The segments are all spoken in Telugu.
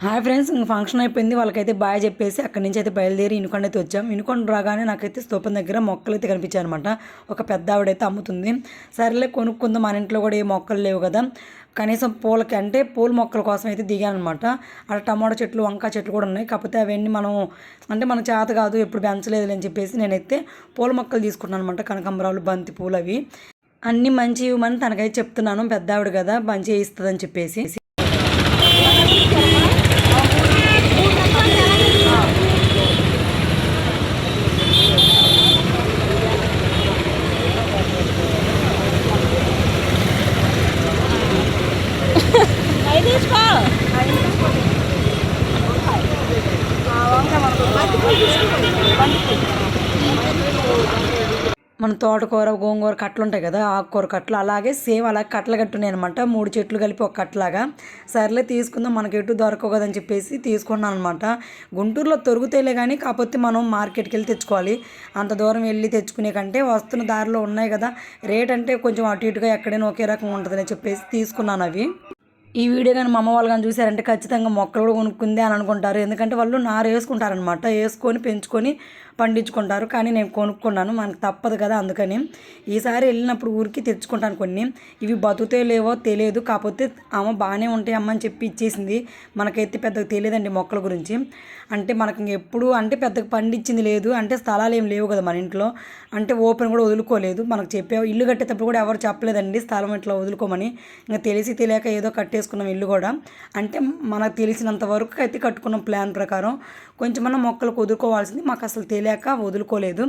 హాయ్ ఫ్రెండ్స్ ఇంక ఫంక్షన్ అయిపోయింది. వాళ్ళకైతే బాయ్ చెప్పేసి అక్కడి నుంచి అయితే బయలుదేరి ఇనుకొండ అయితే వచ్చాం. ఇనుకొండ రాగానే నాకైతే స్తూపం దగ్గర మొక్కలు అయితే కనిపించాయి అనమాట ఒక పెద్ద ఆవిడైతే అమ్ముతుంది. సరేలే కొనుక్కుందాం. మన ఇంట్లో కూడా ఏ మొక్కలు లేవు కదా. కనీసం పూలకి అంటే పూల మొక్కల కోసం అయితే దిగాను అనమాట అక్కడ టమాటో చెట్లు వంకాయ చెట్లు కూడా ఉన్నాయి. కాకపోతే అవన్నీ మనం అంటే మన చేత కాదు ఎప్పుడు పెంచలేదు అని చెప్పేసి నేనైతే పూల మొక్కలు తీసుకున్నాను అనమాట కనకాంబరాలు బంతి పూలు అవి. అన్నీ మంచి ఇవ్వమని తనకైతే చెప్తున్నాను. పెద్ద ఆవిడ కదా మంచి ఇస్తుందని చెప్పేసి. మన తోటకూర గోంగూర కట్టలు ఉంటాయి కదా ఆకుకూర కట్టలు. అలాగే సేమ్ అలాగే కట్టలు కట్టున్నాయి అనమాట మూడు చెట్లు కలిపి ఒక కట్టలాగా. సర్లే తీసుకుందాం మనకి ఎటు దొరకవు కదని చెప్పేసి తీసుకున్నాను అనమాట గుంటూరులో దొరుకుతాయిలే కానీ కాకపోతే మనం మార్కెట్కి వెళ్ళి తెచ్చుకోవాలి. అంత దూరం వెళ్ళి తెచ్చుకునే కంటే వస్తున్న దారిలో ఉన్నాయి కదా రేట్ అంటే కొంచెం అటు ఇటుగా ఎక్కడైనా ఒకే రకంగా ఉంటుందని చెప్పేసి తీసుకున్నాను అవి. ఈ వీడియో కానీ మా అమ్మ వాళ్ళు కానీ చూసారంటే ఖచ్చితంగా మొక్కలు కూడా కొనుక్కుంది అని అనుకుంటారు. ఎందుకంటే వాళ్ళు నారు వేసుకుంటారనమాట వేసుకొని పెంచుకొని పండించుకుంటారు. కానీ నేను కొనుక్కున్నాను. మనకు తప్పదు కదా అందుకని. ఈసారి వెళ్ళినప్పుడు ఊరికి తెచ్చుకుంటాను కొన్ని. ఇవి బతుకుతే లేవో తెలియదు. కాకపోతే ఆమె బాగానే ఉంటాయి అమ్మ అని చెప్పి ఇచ్చేసింది. మనకైతే పెద్దగా తెలియదండి మొక్కల గురించి. అంటే మనకి ఎప్పుడు అంటే పెద్దగా పండించింది లేదు. అంటే స్థలాలు ఏం లేవు కదా మన ఇంట్లో. అంటే ఓపెన్ కూడా వదులుకోలేదు. మనకు చెప్పే ఇల్లు కట్టేటప్పుడు కూడా ఎవరు చెప్పలేదండి స్థలం ఇట్లా వదులుకోమని. ఇంకా తెలిసి తెలియక ఏదో కట్టేసుకున్నాం ఇల్లు కూడా. అంటే మనకు తెలిసినంత వరకు అయితే కట్టుకున్న ప్లాన్ ప్రకారం. కొంచెం మనం మొక్కలకు వదులుకోవాల్సింది. మాకు అసలు తెలియదు. తెలియక వదులుకోలేదు.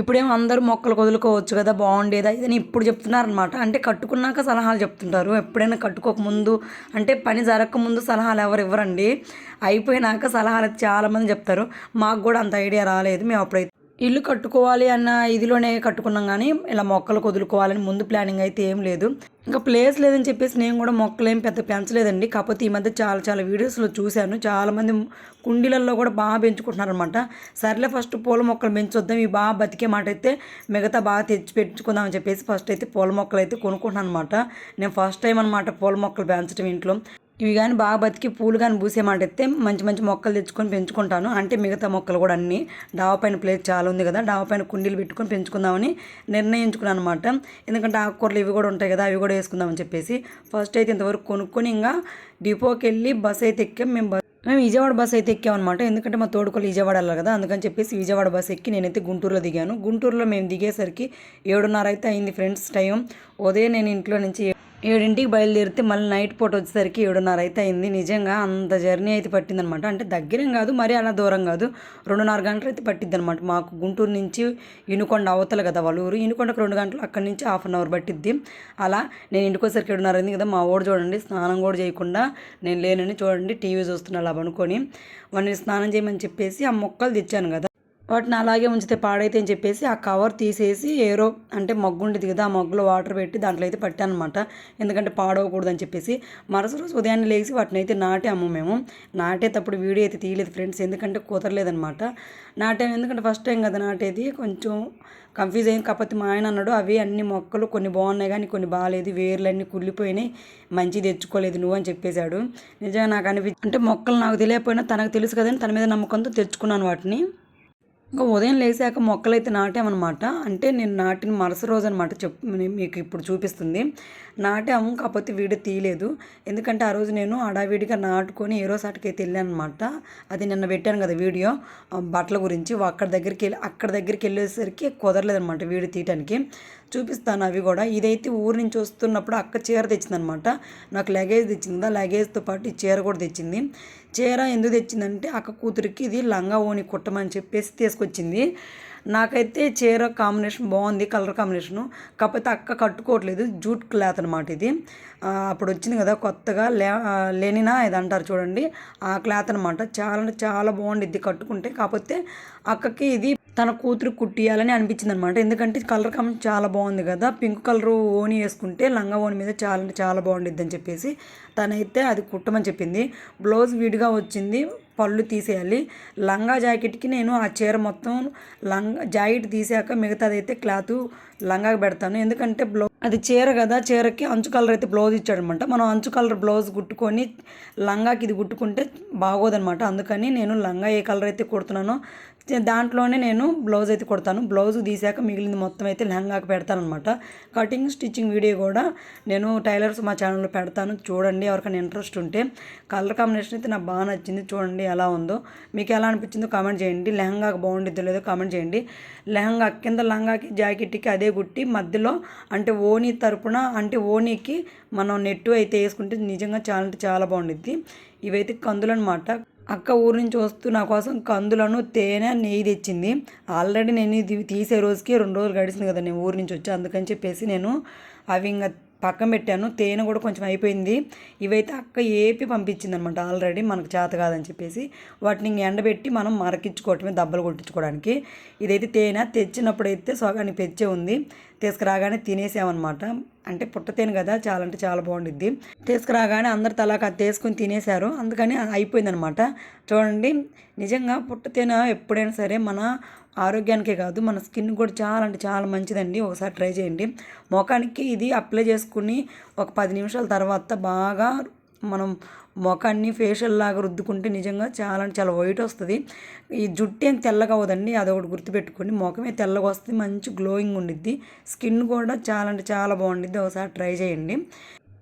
ఇప్పుడేమో అందరూ మొక్కలు వదులుకోవచ్చు కదా బాగుండేదా? ఇదని ఇప్పుడు చెప్తున్నారనమాట అంటే కట్టుకున్నాక సలహాలు చెప్తుంటారు. ఎప్పుడైనా కట్టుకోకముందు అంటే పని జరగకముందు సలహాలు ఎవరు ఇవ్వరండి. అయిపోయినాక సలహాలు చాలామంది చెప్తారు. మాకు కూడా అంత ఐడియా రాలేదు. మేము అప్పుడైతే ఇల్లు కట్టుకోవాలి అన్న ఇదిలోనే కట్టుకున్నాం కానీ ఇలా మొక్కలు వదులుకోవాలని ముందు ప్లానింగ్ అయితే ఏం లేదు. ఇంకా ప్లేస్ లేదని చెప్పేసి నేను కూడా మొక్కలు ఏం పెద్ద పెంచలేదండి. కాకపోతే ఈ మధ్య చాలా చాలా వీడియోస్లో చూశాను. చాలామంది కుండీలలో కూడా బాగా పెంచుకుంటున్నారనమాట సర్లే ఫస్ట్ పూల మొక్కలు పెంచొద్దాం ఇవి బాగా బతికే మాట అయితే మిగతా బాగా తెచ్చి పెంచుకుందామని చెప్పేసి ఫస్ట్ అయితే పూల మొక్కలు అయితే కొనుక్కుంటున్నాను అనమాట నేను ఫస్ట్ టైం అనమాట పూల మొక్కలు పెంచడం ఇంట్లో. ఇవి కానీ బాగా బతికి పూలు కానీ పూసేమాట మంచి మంచి మొక్కలు తెచ్చుకొని పెంచుకుంటాను. అంటే మిగతా మొక్కలు కూడా అన్నీ డాబా పైన ప్లేస్ చాలా ఉంది కదా డాబా పైన కుండీలు పెట్టుకొని పెంచుకుందామని నిర్ణయించుకున్నాను అనమాట ఎందుకంటే ఆకుకూరలు ఇవి కూడా ఉంటాయి కదా అవి కూడా వేసుకుందామని చెప్పేసి ఫస్ట్ అయితే ఇంతవరకు కొనుక్కొని ఇంకా డిపోకి వెళ్ళి బస్ అయితే ఎక్కాం. మేము బస్ మేము విజయవాడ బస్ అయితే ఎక్కామన్నమాట. ఎందుకంటే మా తోడుకోలు విజయవాడ వెళ్ళాలి కదా అందుకని చెప్పేసి విజయవాడ బస్ ఎక్కి నేనైతే గుంటూరులో దిగాను. గుంటూరులో మేము దిగేసరికి ఏడున్నర అయితే అయింది ఫ్రెండ్స్ టైం. ఉదయం నేను ఇంట్లో నుంచి ఏడింటికి బయలుదేరితే మళ్ళీ నైట్ పూట వచ్చేసరికి ఏడున్నర అయితే అయింది. నిజంగా అంత జర్నీ అయితే పట్టిందనమాట. అంటే దగ్గరేం కాదు మరీ అలా దూరం కాదు. రెండున్నర గంటలు అయితే పట్టిద్ది అనమాట మాకు గుంటూరు నుంచి ఇనుకొండ అవతల కదా వాళ్ళ ఊరు. ఇనుకొండకు రెండు గంటలు అక్కడి నుంచి హాఫ్ అన్ అవర్ పట్టిద్ది. అలా నేను ఇంటికోసరికి ఏడున్నర అయింది కదా మా ఓడి చూడండి స్నానం కూడా చేయకుండా నేను లేనని చూడండి టీవీ చూస్తున్నా అలా అనుకొని వాడిని స్నానం చేయమని చెప్పేసి ఆ మొక్కలు తెచ్చాను కదా. వాటిని అలాగే ఉంచితే పాడైతే అని చెప్పేసి ఆ కవర్ తీసేసి ఏరో అంటే మగ్గు ఉండేది కదా ఆ మగ్గులో వాటర్ పెట్టి దాంట్లో అయితే పట్టాను అనమాట ఎందుకంటే పాడవకూడదు అని చెప్పేసి మరుసటి రోజు ఉదయాన్నే లేచి వాటిని అయితే నాటాము మేము. నాటేటప్పుడు వీడియో అయితే తీయలేదు ఫ్రెండ్స్ ఎందుకంటే కుదరలేదనమాట. నాటాము ఎందుకంటే ఫస్ట్ టైం కదా నాటేది. కొంచెం కన్ఫ్యూజ్ అయింది కాకపోతే మా ఆయన అన్నాడు అవి అన్ని మొక్కలు కొన్ని బాగున్నాయి కానీ కొన్ని బాగాలేదు. వేర్లన్నీ కుళ్ళిపోయినాయి. మంచి తెచ్చుకోలేదు నువ్వు అని చెప్పేశాడు. నిజంగా నాకు అనిపించి అంటే మొక్కలు నాకు తెలియకపోయినా తనకు తెలుసు కదని తన మీద నమ్మకంతో తెచ్చుకున్నాను వాటిని. ఇంకా ఉదయం లేసాక మొక్కలైతే నాటామన్నమాట. అంటే నేను నాటిన మరుస రోజు అనమాట చెప్ మీకు ఇప్పుడు చూపిస్తుంది. నాటాము కాకపోతే వీడియో తీయలేదు. ఎందుకంటే ఆ రోజు నేను అడావిడిగా నాటుకొని ఏరో సాటికైతే వెళ్ళాను అనమాట అది నిన్న పెట్టాను కదా వీడియో. బట్టల గురించి అక్కడ దగ్గరికి వెళ్ళి అక్కడ దగ్గరికి వెళ్ళేసరికి కుదరలేదనమాట వీడియో తీయటానికి. చూపిస్తాను అవి కూడా. ఇదైతే ఊరు నుంచి వస్తున్నప్పుడు అక్క చీర తెచ్చిందనమాట. నాకు లగేజ్ తెచ్చిందా. లగేజ్తో పాటు ఈ చీర కూడా తెచ్చింది. చీర ఎందుకు తెచ్చిందంటే అక్క కూతురికి ఇది లంగా ఓని కుట్టమని చెప్పేసి తీసుకొచ్చింది. నాకైతే చీర కాంబినేషన్ బాగుంది కలర్ కాంబినేషను. కాకపోతే అక్క కట్టుకోవట్లేదు జూట్ క్లాత్ అనమాట ఇది. అప్పుడు వచ్చింది కదా కొత్తగా లే లెనినా ఇది అంటారు చూడండి. ఆ క్లాత్ అనమాట చాలా అంటే చాలా బాగుండిద్ది కట్టుకుంటే. కాకపోతే అక్కకి ఇది తన కూతురు కుట్టియాలని అనిపించింది అనమాట ఎందుకంటే కలర్ కాంబినేషన్ చాలా బాగుంది కదా. పింక్ కలర్ ఓని వేసుకుంటే లంగా ఓని మీద చాలా అంటే చాలా బాగుండిద్ది అని చెప్పేసి తనైతే అది కుట్టమని చెప్పింది. బ్లౌజ్ విడిగా వచ్చింది. పళ్ళు తీసేయాలి. లంగా జాకెట్కి నేను ఆ చీర మొత్తం లంగా జాకెట్ తీసాక మిగతాదైతే క్లాత్ లంగాకి పెడతాను. ఎందుకంటే బ్లౌ అది చీర కదా చీరకి అంచు కలర్ అయితే బ్లౌజ్ ఇచ్చాడనమాట. మనం అంచు కలర్ బ్లౌజ్ కుట్టుకొని లంగాకి ఇది కుట్టుకుంటే బాగోదనమాట. అందుకని నేను లంగా ఏ కలర్ అయితే కుడుతున్నానో దాంట్లోనే నేను బ్లౌజ్ అయితే కుడతాను. బ్లౌజ్ తీసాక మిగిలింది మొత్తం అయితే లెహంగాకి పెడతాను అనమాట కటింగ్ స్టిచ్చింగ్ వీడియో కూడా నేను టైలర్స్ మా ఛానల్లో పెడతాను. చూడండి ఎవరికైనా ఇంట్రెస్ట్ ఉంటే. కలర్ కాంబినేషన్ అయితే నాకు బాగా నచ్చింది. చూడండి ఎలా ఉందో. మీకు ఎలా అనిపించిందో కామెంట్ చేయండి. లెహంగాకి బాగుండిద్దో లేదో కామెంట్ చేయండి. లెహంగా కింద లంగాకి జాకెట్కి అదే కుట్టి మధ్యలో అంటే ఓ ఓనీ తరపున అంటే ఓనీకి మనం నెట్టు అయితే వేసుకుంటే నిజంగా చాలా అంటే చాలా బాగుండిద్ది. ఇవైతే కందులు అనమాట అక్క ఊరు నుంచి వస్తూ నా కోసం కందులను తేనె నెయ్యి తెచ్చింది. ఆల్రెడీ నేను ఇది తీసే రోజుకి రెండు రోజులు గడిచింది కదా నేను ఊరు నుంచి వచ్చి అందుకని చెప్పేసి నేను అవి ఇంకా పక్కన పెట్టాను. తేనె కూడా కొంచెం అయిపోయింది. ఇవైతే అక్క ఏపి పంపించింది అనమాట ఆల్రెడీ మనకు చేత కాదని చెప్పేసి. వాటిని ఎండబెట్టి మనం మరకించుకోవటమే దెబ్బలు కొట్టించుకోవడానికి. ఇదైతే తేనె తెచ్చినప్పుడు అయితే సగానికి పెచ్చే ఉంది. తీసుకురాగానే తినేసామన్నమాట. అంటే పుట్ట తేనె కదా చాలా అంటే చాలా బాగుండిద్ది. తీసుకురాగానే అందరు తలాక అది తినేశారు. అందుకని అయిపోయిందనమాట చూడండి నిజంగా పుట్ట తేనె ఎప్పుడైనా సరే మన ఆరోగ్యానికే కాదు మన స్కిన్ కూడా చాలా అంటే చాలా మంచిదండి. ఒకసారి ట్రై చేయండి. ముఖానికి ఇది అప్లై చేసుకుని ఒక పది నిమిషాల తర్వాత బాగా మనం ముఖాన్ని ఫేషియల్ లాగా రుద్దుకుంటే నిజంగా చాలా అంటే చాలా వైట్ వస్తుంది. ఈ జుట్టు ఏం తెల్లగా అవ్వదండి. అదొకటి గుర్తుపెట్టుకోండి. ముఖమే తెల్లగా వస్తుంది. మంచి గ్లోయింగ్ ఉండిద్ది. స్కిన్ కూడా చాలా అంటే చాలా బాగుండిద్ది. ఒకసారి ట్రై చేయండి.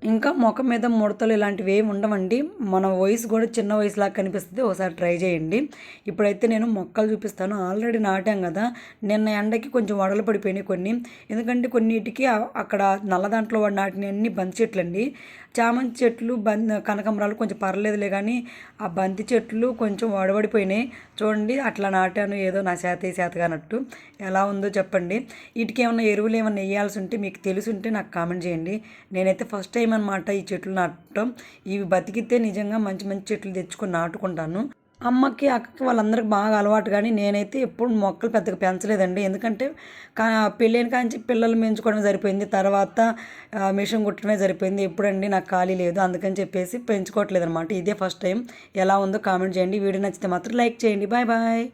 ఇంకా ముఖం మీద ముడతలు ఇలాంటివి ఏమి ఉండవండి. మన వయసు కూడా చిన్న వయసులాగా కనిపిస్తుంది. ఒకసారి ట్రై చేయండి. ఇప్పుడైతే నేను మొక్కలు చూపిస్తాను. ఆల్రెడీ నాటాం కదా. నిన్న ఎండకి కొంచెం వడలు పడిపోయినాయి కొన్ని. ఎందుకంటే కొన్నిటికి అక్కడ నల్ల దాంట్లో నాటిన అన్ని బంతి చెట్లు అండి చామంతి చెట్లు బంద్ కనకమరాలు కొంచెం పర్లేదులే కానీ ఆ బంతి చెట్లు కొంచెం వడబడిపోయినాయి. చూడండి అట్లా నాటాను. ఏదో నా చేత శాతగానట్టు ఎలా ఉందో చెప్పండి. వీటికి ఏమైనా ఎరువులు ఏమైనా వేయాల్సి ఉంటే మీకు తెలిసి ఉంటే నాకు కామెంట్ చేయండి. నేనైతే ఫస్ట్ టైం అనమాట ఈ చెట్లు నాటడం. ఇవి బతికితే నిజంగా మంచి మంచి చెట్లు తెచ్చుకొని నాటుకుంటాను. అమ్మకి అక్కకి వాళ్ళందరికి బాగా అలవాటు కానీ నేనైతే ఎప్పుడు మొక్కలు పెద్దగా పెంచలేదండి. ఎందుకంటే పెళ్ళైన కాంచి పిల్లలు పెంచుకోవడం సరిపోయింది. తర్వాత మిషన్ కుట్టడమే సరిపోయింది. ఎప్పుడండి నాకు ఖాళీ లేదు. అందుకని చెప్పేసి పెంచుకోవట్లేదు అనమాట ఇదే ఫస్ట్ టైం. ఎలా ఉందో కామెంట్ చేయండి. వీడియో నచ్చితే మాత్రం లైక్ చేయండి. Bye bye.